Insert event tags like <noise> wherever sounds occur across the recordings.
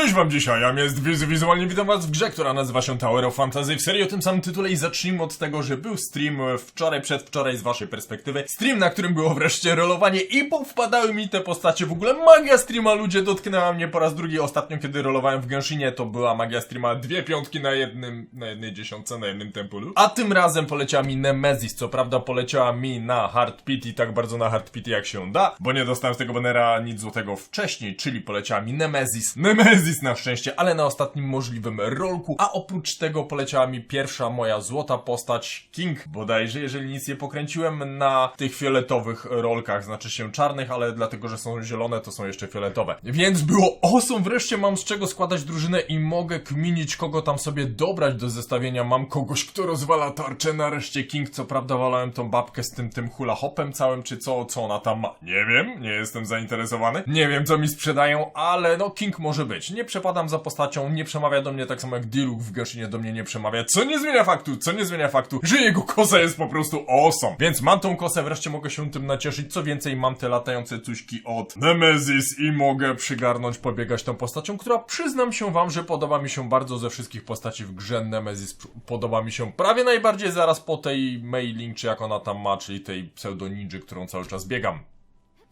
Cześć wam dzisiaj, ja jest Wiz, wizualnie witam was w grze, która nazywa się Tower of Fantasy w serii o tym samym tytule i zacznijmy od tego, że był stream e, wczoraj, przedwczoraj z waszej perspektywy. Stream, na którym było wreszcie rolowanie i powpadały mi te postacie, w ogóle magia streama, ludzie dotknęła mnie po raz drugi. Ostatnio, kiedy rolowałem w Genshinie, to była magia streama dwie piątki na jednym, na jednej dziesiątce, na jednym tempulu. A tym razem poleciała mi Nemesis, co prawda poleciała mi na Hard tak bardzo na Hard jak się da, bo nie dostałem z tego banera nic złotego wcześniej, czyli poleciała mi Nemesis. Nemesis na szczęście, ale na ostatnim możliwym rolku, a oprócz tego poleciała mi pierwsza moja złota postać, King bodajże, jeżeli nic nie pokręciłem na tych fioletowych rolkach, znaczy się czarnych, ale dlatego, że są zielone, to są jeszcze fioletowe. Więc było awesome, wreszcie mam z czego składać drużynę i mogę kminić, kogo tam sobie dobrać do zestawienia. Mam kogoś, kto rozwala tarczę, nareszcie King, co prawda walałem tą babkę z tym, tym hula hopem całym, czy co, co ona tam ma. Nie wiem, nie jestem zainteresowany. Nie wiem, co mi sprzedają, ale no King może być. Nie przepadam za postacią, nie przemawia do mnie tak samo jak Diluc w Genshinie do mnie nie przemawia, co nie zmienia faktu, co nie zmienia faktu, że jego kosa jest po prostu awesome. Więc mam tą kosę, wreszcie mogę się tym nacieszyć. Co więcej, mam te latające cuśki od Nemesis i mogę przygarnąć, pobiegać tą postacią, która przyznam się wam, że podoba mi się bardzo ze wszystkich postaci w grze Nemesis. Podoba mi się prawie najbardziej zaraz po tej mailing, czy jak ona tam ma, czyli tej pseudo ninja, którą cały czas biegam.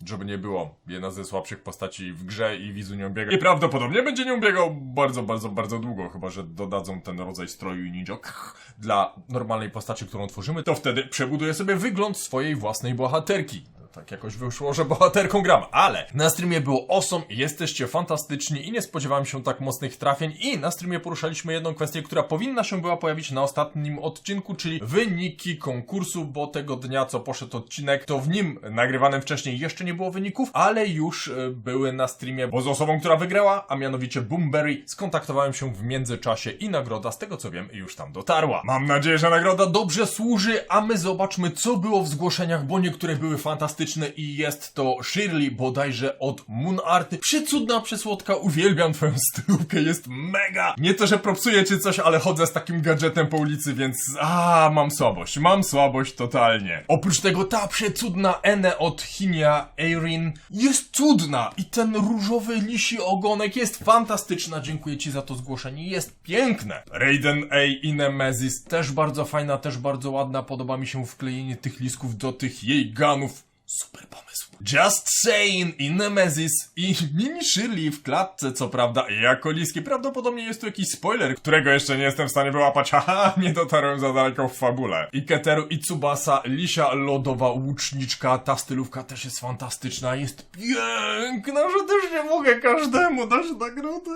Żeby nie było, jedna ze słabszych postaci w grze i Wizu nią biega. I prawdopodobnie będzie nią biegał bardzo, bardzo, bardzo długo, chyba że dodadzą ten rodzaj stroju i ninja Kch, dla normalnej postaci, którą tworzymy, to wtedy przebuduję sobie wygląd swojej własnej bohaterki. Tak jakoś wyszło, że bohaterką gram, ale na streamie było awesome, jesteście fantastyczni i nie spodziewałem się tak mocnych trafień i na streamie poruszaliśmy jedną kwestię, która powinna się była pojawić na ostatnim odcinku, czyli wyniki konkursu, bo tego dnia, co poszedł odcinek, to w nim nagrywanym wcześniej jeszcze nie było wyników, ale już e, były na streamie, bo z osobą, która wygrała, a mianowicie Boomberry, skontaktowałem się w międzyczasie i nagroda, z tego co wiem, już tam dotarła. Mam nadzieję, że nagroda dobrze służy, a my zobaczmy, co było w zgłoszeniach, bo niektóre były fantastyczne i jest to Shirley bodajże od Moon Arty. Przecudna, przesłodka, uwielbiam twoją stylówkę, jest mega! Nie to, że propsuję czy coś, ale chodzę z takim gadżetem po ulicy, więc a mam słabość, mam słabość totalnie. Oprócz tego ta przecudna Ene od Hinia Eirin jest cudna i ten różowy lisi ogonek jest fantastyczna, dziękuję ci za to zgłoszenie, jest piękne. Raiden A i Nemesis też bardzo fajna, też bardzo ładna, podoba mi się wklejenie tych lisków do tych jej ganów. Super pomysł. Just saying i Nemesis i mini Shirley w klatce, co prawda, jako liski. Prawdopodobnie jest tu jakiś spoiler, którego jeszcze nie jestem w stanie wyłapać. <laughs> Haha, nie dotarłem za daleko w fabule. I Keteru i Tsubasa, Lisia lodowa łuczniczka, ta stylówka też jest fantastyczna, jest piękna, że też nie mogę każdemu dać nagrodę.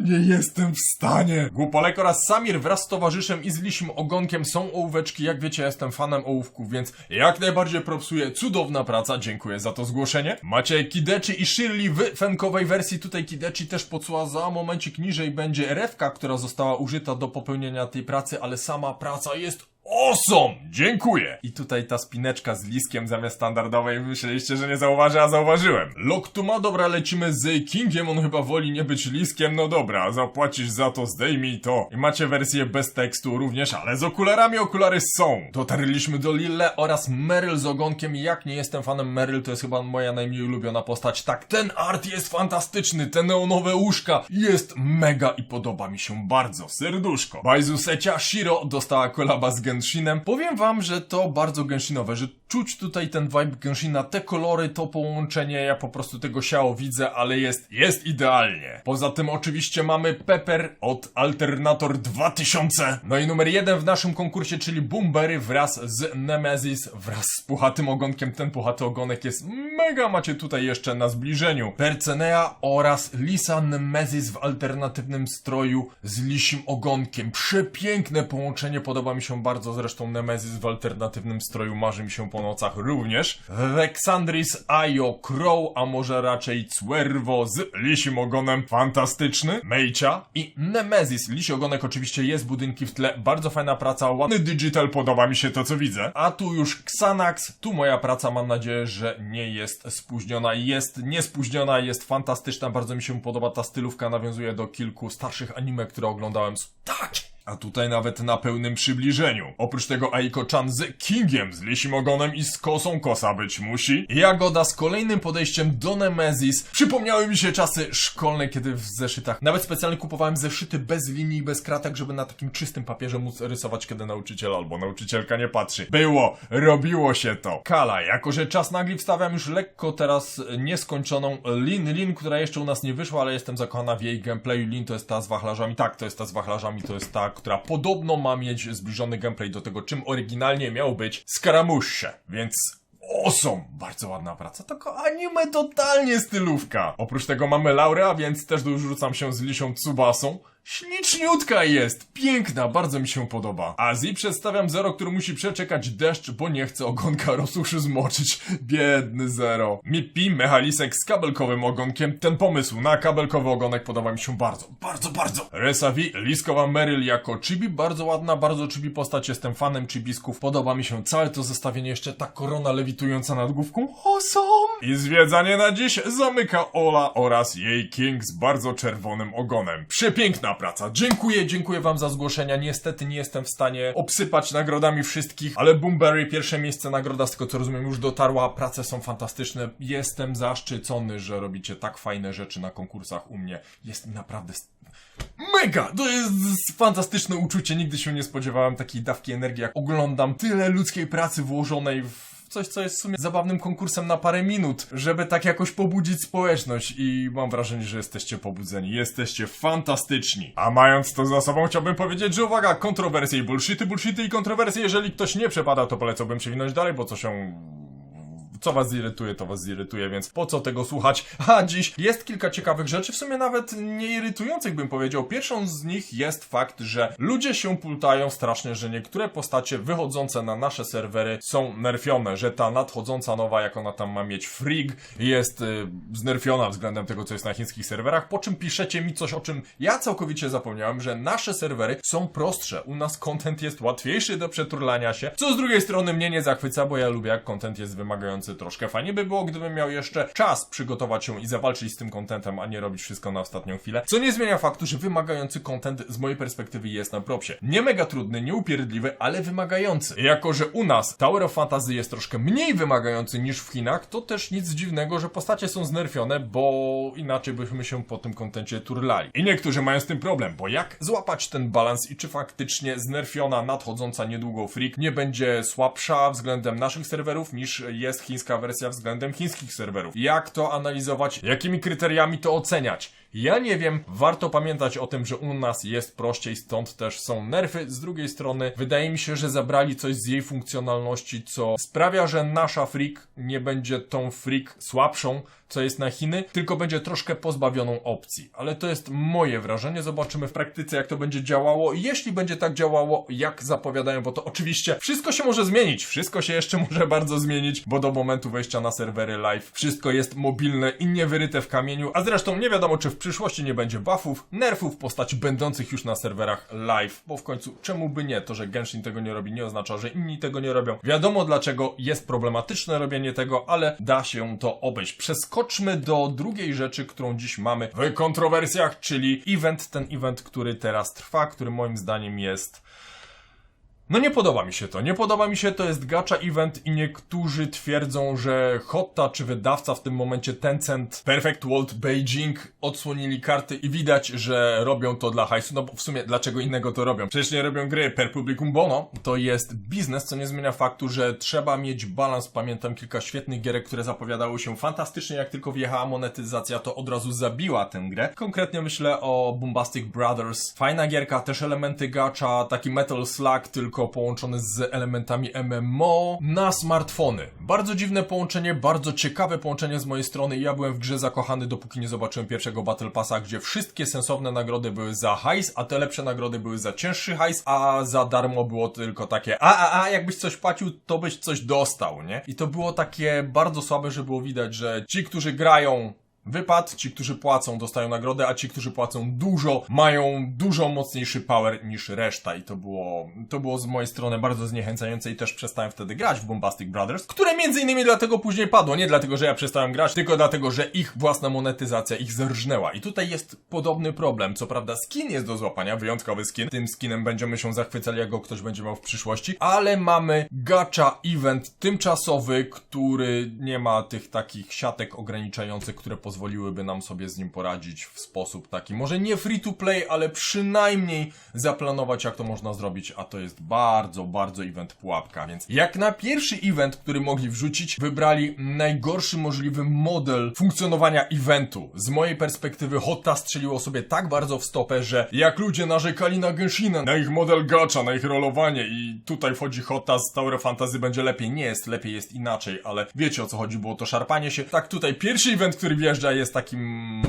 Nie jestem w stanie. Głupolek oraz Samir wraz z towarzyszem i z lisim ogonkiem są ołóweczki. Jak wiecie, jestem fanem ołówków, więc jak najbardziej propsuję. Cudowna praca, dziękuję za to zgłoszenie. Macie Kidechi i Shirley w fenkowej wersji. Tutaj Kidechi też pocuła za momencik niżej będzie rewka, która została użyta do popełnienia tej pracy, ale sama praca jest Awesome! Dziękuję! I tutaj ta spineczka z liskiem zamiast standardowej myśleliście, że nie zauważę, a zauważyłem. Loktuma, dobra, lecimy z Kingiem, on chyba woli nie być liskiem, no dobra, zapłacisz za to, zdejmij to. I macie wersję bez tekstu również, ale z okularami okulary są. Dotarliśmy do Lille oraz Meryl z ogonkiem, jak nie jestem fanem Meryl, to jest chyba moja najmniej ulubiona postać. Tak, ten art jest fantastyczny, te neonowe łóżka, jest mega i podoba mi się bardzo. Serduszko. Baizu Secia Shiro dostała kolaba z Genshinem. Powiem wam, że to bardzo genshinowe, że czuć tutaj ten vibe Genshina, te kolory, to połączenie, ja po prostu tego siało widzę, ale jest, jest idealnie. Poza tym oczywiście mamy Pepper od Alternator 2000. No i numer jeden w naszym konkursie, czyli Boomberry wraz z Nemesis, wraz z puchatym ogonkiem. Ten puchaty ogonek jest mega, macie tutaj jeszcze na zbliżeniu. Percenea oraz Lisa Nemesis w alternatywnym stroju z lisim ogonkiem. Przepiękne połączenie, podoba mi się bardzo, zresztą Nemesis w alternatywnym stroju marzy mi się nocach również. Vexandris Ayo Crow, a może raczej Cuervo z lisim ogonem, fantastyczny. Mejcia i Nemesis. Lisi ogonek oczywiście jest, budynki w tle, bardzo fajna praca, ładny digital, podoba mi się to co widzę. A tu już Xanax, tu moja praca, mam nadzieję, że nie jest spóźniona. Jest niespóźniona, jest fantastyczna, bardzo mi się podoba ta stylówka, nawiązuje do kilku starszych anime, które oglądałem. Tak! A tutaj nawet na pełnym przybliżeniu. Oprócz tego Aiko-chan z Kingiem, z lisim ogonem i z kosą kosa być musi. Jagoda z kolejnym podejściem do Nemesis. Przypomniały mi się czasy szkolne, kiedy w zeszytach nawet specjalnie kupowałem zeszyty bez linii bez kratek, żeby na takim czystym papierze móc rysować, kiedy nauczyciel albo nauczycielka nie patrzy. Było, robiło się to. Kala, jako że czas nagli wstawiam już lekko teraz nieskończoną Lin. Lin, która jeszcze u nas nie wyszła, ale jestem zakochana w jej gameplayu. Lin to jest ta z wachlarzami. Tak, to jest ta z wachlarzami, to jest ta, która podobno ma mieć zbliżony gameplay do tego, czym oryginalnie miał być Skaramusze, więc Awesome! Bardzo ładna praca. Tylko anime totalnie stylówka. Oprócz tego mamy Laurę, a więc też dorzucam się z Lisią Tsubasą. Śliczniutka jest! Piękna, bardzo mi się podoba. Azji przedstawiam Zero, który musi przeczekać deszcz, bo nie chce ogonka <laughs> rosuszy zmoczyć. Biedny Zero. Mippi, mechalisek z kabelkowym ogonkiem. Ten pomysł na kabelkowy ogonek podoba mi się bardzo, bardzo, bardzo. Resavi, liskowa Meryl jako chibi. Bardzo ładna, bardzo chibi postać. Jestem fanem chibisków. Podoba mi się całe to zestawienie. Jeszcze ta korona lewitująca nad główką. Awesome! I zwiedzanie na dziś zamyka Ola oraz jej King z bardzo czerwonym ogonem. Przepiękna praca. Dziękuję, dziękuję wam za zgłoszenia. Niestety nie jestem w stanie obsypać nagrodami wszystkich, ale Boomberry pierwsze miejsce nagroda, z tego co rozumiem, już dotarła. Prace są fantastyczne. Jestem zaszczycony, że robicie tak fajne rzeczy na konkursach u mnie. Jest mi naprawdę Mega! To jest fantastyczne uczucie. Nigdy się nie spodziewałem takiej dawki energii, jak oglądam tyle ludzkiej pracy włożonej w coś, co jest w sumie zabawnym konkursem na parę minut, żeby tak jakoś pobudzić społeczność i mam wrażenie, że jesteście pobudzeni. Jesteście fantastyczni. A mając to za sobą, chciałbym powiedzieć, że uwaga, kontrowersje i bullshity, bullshity i kontrowersje. Jeżeli ktoś nie przepada, to polecałbym przewinąć dalej, bo co się co was zirytuje, to was zirytuje, więc po co tego słuchać? A dziś jest kilka ciekawych rzeczy, w sumie nawet nie irytujących bym powiedział. Pierwszą z nich jest fakt, że ludzie się pultają strasznie, że niektóre postacie wychodzące na nasze serwery są nerfione, że ta nadchodząca nowa, jak ona tam ma mieć, Frig, jest y, znerfiona względem tego, co jest na chińskich serwerach, po czym piszecie mi coś, o czym ja całkowicie zapomniałem, że nasze serwery są prostsze, u nas content jest łatwiejszy do przeturlania się, co z drugiej strony mnie nie zachwyca, bo ja lubię jak content jest wymagający troszkę. Fajnie by było, gdybym miał jeszcze czas przygotować się i zawalczyć z tym contentem, a nie robić wszystko na ostatnią chwilę. Co nie zmienia faktu, że wymagający content z mojej perspektywy jest na propsie. Nie mega trudny, nie upierdliwy, ale wymagający. Jako, że u nas Tower of Fantasy jest troszkę mniej wymagający niż w Chinach, to też nic dziwnego, że postacie są znerfione, bo inaczej byśmy się po tym kontencie turlali. I niektórzy mają z tym problem, bo jak złapać ten balans i czy faktycznie znerfiona, nadchodząca niedługo Freak nie będzie słabsza względem naszych serwerów niż jest chińska wersja względem chińskich serwerów. Jak to analizować? Jakimi kryteriami to oceniać? Ja nie wiem, warto pamiętać o tym, że u nas jest prościej, stąd też są nerfy. Z drugiej strony, wydaje mi się, że zabrali coś z jej funkcjonalności, co sprawia, że nasza freak nie będzie tą freak słabszą, co jest na Chiny, tylko będzie troszkę pozbawioną opcji. Ale to jest moje wrażenie, zobaczymy w praktyce, jak to będzie działało. Jeśli będzie tak działało, jak zapowiadają, bo to oczywiście wszystko się może zmienić, wszystko się jeszcze <laughs> może bardzo zmienić, bo do momentu wejścia na serwery live wszystko jest mobilne i niewyryte w kamieniu, a zresztą nie wiadomo, czy w przyszłości nie będzie buffów, nerfów postaci będących już na serwerach live, bo w końcu czemu by nie? To, że Genshin tego nie robi, nie oznacza, że inni tego nie robią. Wiadomo dlaczego jest problematyczne robienie tego, ale da się to obejść. Przeskoczmy do drugiej rzeczy, którą dziś mamy w kontrowersjach, czyli event, ten event, który teraz trwa, który moim zdaniem jest no nie podoba mi się to. Nie podoba mi się, to jest gacha event i niektórzy twierdzą, że Hotta czy wydawca w tym momencie Tencent, Perfect World Beijing odsłonili karty i widać, że robią to dla hajsu. No bo w sumie dlaczego innego to robią? Przecież nie robią gry per publicum bono. To jest biznes, co nie zmienia faktu, że trzeba mieć balans. Pamiętam kilka świetnych gierek, które zapowiadały się fantastycznie. Jak tylko wjechała monetyzacja, to od razu zabiła tę grę. Konkretnie myślę o Bombastic Brothers. Fajna gierka, też elementy gacha, taki Metal Slug, tylko połączony z elementami MMO na smartfony. Bardzo dziwne połączenie, bardzo ciekawe połączenie z mojej strony. Ja byłem w grze zakochany, dopóki nie zobaczyłem pierwszego Battle Passa, gdzie wszystkie sensowne nagrody były za hajs, a te lepsze nagrody były za cięższy hajs, a za darmo było tylko takie a, a, a, jakbyś coś płacił, to byś coś dostał, nie? I to było takie bardzo słabe, że było widać, że ci, którzy grają wypad. Ci, którzy płacą, dostają nagrodę, a ci, którzy płacą dużo, mają dużo mocniejszy power niż reszta. I to było, to było z mojej strony bardzo zniechęcające i też przestałem wtedy grać w Bombastic Brothers, które między innymi dlatego później padło. Nie dlatego, że ja przestałem grać, tylko dlatego, że ich własna monetyzacja ich zerżnęła. I tutaj jest podobny problem. Co prawda skin jest do złapania, wyjątkowy skin. Tym skinem będziemy się zachwycali, jak go ktoś będzie miał w przyszłości. Ale mamy gacha event tymczasowy, który nie ma tych takich siatek ograniczających, które pozwoliłyby nam sobie z nim poradzić w sposób taki, może nie free to play, ale przynajmniej zaplanować, jak to można zrobić, a to jest bardzo, bardzo event pułapka, więc jak na pierwszy event, który mogli wrzucić, wybrali najgorszy możliwy model funkcjonowania eventu. Z mojej perspektywy Hotta strzeliło sobie tak bardzo w stopę, że jak ludzie narzekali na Genshina, na ich model gacha, na ich rolowanie i tutaj wchodzi Hotta z Tower Fantasy będzie lepiej. Nie jest lepiej, jest inaczej, ale wiecie o co chodzi, było to szarpanie się. Tak tutaj pierwszy event, który wjeżdża jest takim...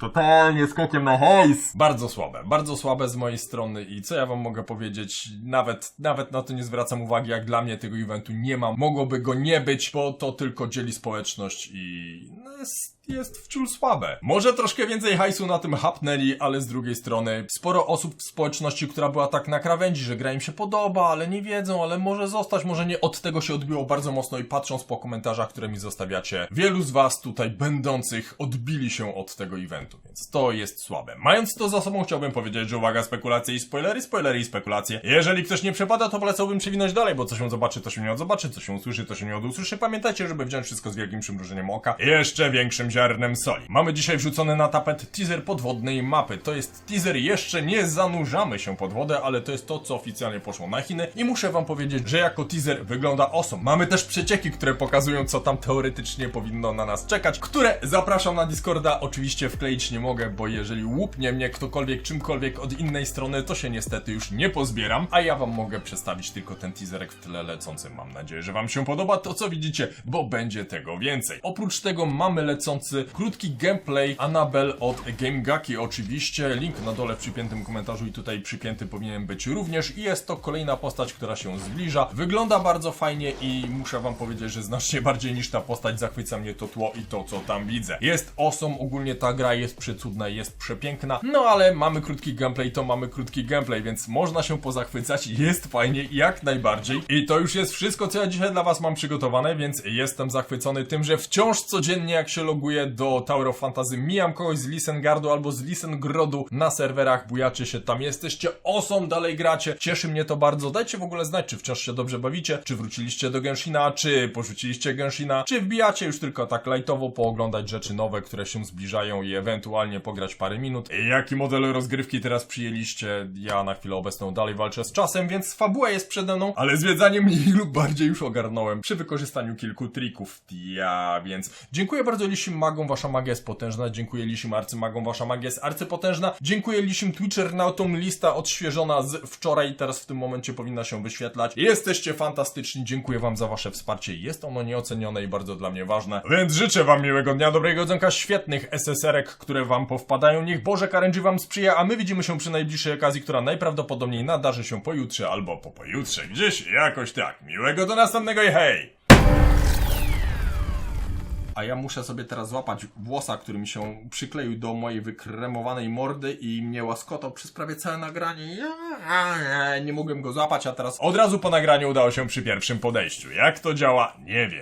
Totalnie skokiem na hajs. Bardzo słabe, bardzo słabe z mojej strony i co ja wam mogę powiedzieć, nawet, nawet na to nie zwracam uwagi, jak dla mnie tego eventu nie ma, mogłoby go nie być, bo to tylko dzieli społeczność i no jest, jest wciul słabe. Może troszkę więcej hajsu na tym hapnęli, ale z drugiej strony sporo osób w społeczności, która była tak na krawędzi, że gra im się podoba, ale nie wiedzą, ale może zostać, może nie, od tego się odbiło bardzo mocno i patrząc po komentarzach, które mi zostawiacie, wielu z was tutaj będących odbili się od tego eventu, więc to jest słabe. Mając to za sobą, chciałbym powiedzieć, że uwaga, spekulacje i spoilery, spoilery i spekulacje. Jeżeli ktoś nie przepada, to polecałbym przewinąć dalej, bo co się zobaczy, to się nie odzobaczy, co się usłyszy, to się nie odusłyszy. Pamiętajcie, żeby wziąć wszystko z wielkim przymrużeniem oka, jeszcze większym ziarnem soli. Mamy dzisiaj wrzucony na tapet teaser podwodnej mapy. To jest teaser, jeszcze nie zanurzamy się pod wodę, ale to jest to, co oficjalnie poszło na Chiny i muszę wam powiedzieć, że jako teaser wygląda awesome. Mamy też przecieki, które pokazują, co tam teoretycznie powinno na nas czekać, które zapraszam na Discorda. Oczywiście wkleić nie mogę, bo jeżeli łupnie mnie ktokolwiek czymkolwiek od innej strony, to się niestety już nie pozbieram, a ja wam mogę przedstawić tylko ten teaserek w tle lecący. Mam nadzieję, że wam się podoba to, co widzicie, bo będzie tego więcej. Oprócz tego mamy lecący krótki gameplay Annabelle od GameGaki oczywiście. Link na dole w przypiętym komentarzu i tutaj przypięty powinien być również. I jest to kolejna postać, która się zbliża. Wygląda bardzo fajnie i muszę wam powiedzieć, że znacznie bardziej niż ta postać zachwyca mnie to tło i to, co tam widzę. Jest awesome, ogólnie ta gra jest przecudna, jest przepiękna, no ale mamy krótki gameplay, to mamy krótki gameplay, więc można się pozachwycać, jest fajnie, jak najbardziej. I to już jest wszystko, co ja dzisiaj dla was mam przygotowane, więc jestem zachwycony tym, że wciąż codziennie jak się loguję do Tower of Fantasy, mijam kogoś z Lisengardu albo z Lisengrodu na serwerach, bujacie się tam, jesteście awesome, dalej gracie, cieszy mnie to bardzo, dajcie w ogóle znać, czy wciąż się dobrze bawicie, czy wróciliście do Genshina, czy porzuciliście Genshina, czy wbijacie już tylko tak lightowo pooglądać rzeczy nowe, które się zbliżają i ewentualnie pograć parę minut. Jaki model rozgrywki teraz przyjęliście? Ja na chwilę obecną dalej walczę z czasem, więc fabuła jest przede mną, ale zwiedzanie mniej <laughs> lub bardziej już ogarnąłem przy wykorzystaniu kilku trików. Ja, więc dziękuję bardzo Lisim Magom, wasza magia jest potężna, dziękuję Lisim Arcymagom, wasza magia jest arcypotężna, dziękuję Lisim Twitchernautom, lista odświeżona z wczoraj, teraz w tym momencie powinna się wyświetlać. Jesteście fantastyczni, dziękuję wam za wasze wsparcie, jest ono nieocenione i bardzo dla mnie ważne, więc życzę wam miłego dnia, dobrego dzonka, świetnych SSR-ek, które wam powpadają, niech Boże Karędzi wam sprzyja, a my widzimy się przy najbliższej okazji, która najprawdopodobniej nadarzy się pojutrze albo po pojutrze, gdzieś jakoś tak. Miłego do następnego i hej! A ja muszę sobie teraz złapać włosa, który mi się przykleił do mojej wykremowanej mordy i mnie łaskotał przez prawie całe nagranie. Ja nie mogłem go złapać, a teraz od razu po nagraniu udało się przy pierwszym podejściu. Jak to działa? Nie wiem.